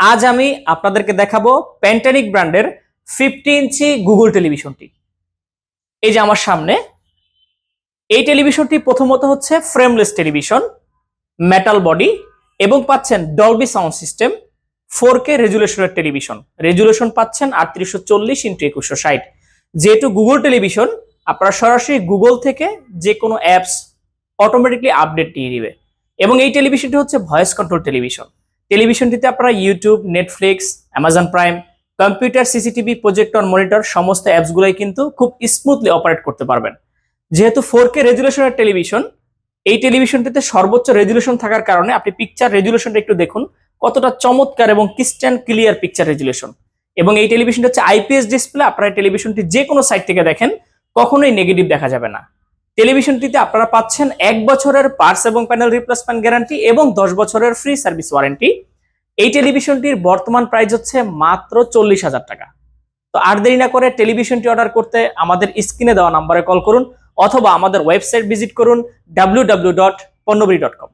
আজ আমি আপনাদেরকে দেখাবো প্যান্টানিক ব্র্যান্ডের ফিফটি ইঞ্চি গুগল টেলিভিশনটি। এই যে আমার সামনে, এই টেলিভিশনটি প্রথমত হচ্ছে ফ্রেমলেস টেলিভিশন মেটাল বডি এবং পাচ্ছেন Dolby sound system four K রেজুলেশনের television. Resolution পাচ্ছেন আটত্রিশশো চল্লিশ ইন্টু একুশশো ষাট। যেহেতু গুগল টেলিভিশন, আপনারা সরাসরি গুগল থেকে যে কোনো অ্যাপস অটোমেটিকলি আপডেট দিয়ে দিবে। এবং এই টেলিভিশনটি হচ্ছে ভয়েস কন্ট্রোল টেলিভিশন। টেলিভিশনটিতে আপনারা YouTube Netflix Amazon Prime computer CCTV projector monitor সমস্ত অ্যাপসগুলোই কিন্তু খুব স্মুথলি অপারেট করতে পারবেন। যেহেতু ফোর কে রেজুলেশনের টেলিভিশন এই টেলিভিশনটিতে সর্বোচ্চ রেজুলেশন থাকার কারণে আপনি পিকচার রেজুলেশনটা একটু দেখুন, কতটা চমৎকার এবং ক্রিস্টান ক্লিয়ার পিকচার রেজুলেশন এবং এই টেলিভিশনটা হচ্ছে আইপিএস ডিসপ্লে আপনারা টেলিভিশনটি যে কোনো সাইট থেকে দেখেন, কখনোই নেগেটিভ দেখা যাবে না। টেলিভিশনটিতে আপনারা পাচ্ছেন এক বছরের পার্স এবং প্যানেল রিপ্লেসমেন্ট গ্যারান্টি এবং দশ বছরের ফ্রি সার্ভিস ওয়ারেন্টি। এই টেলিভিশনটির বর্তমান প্রাইস হচ্ছে মাত্র চল্লিশ হাজার টাকা। তো আর দেরি না করে টেলিভিশনটি অর্ডার করতে আমাদের স্ক্রিনে দেওয়া নাম্বারে কল করুন অথবা আমাদের ওয়েবসাইট ভিজিট করুন ডাব্লিউ ডাব্লিউ ডট পণ্যবী ডট কম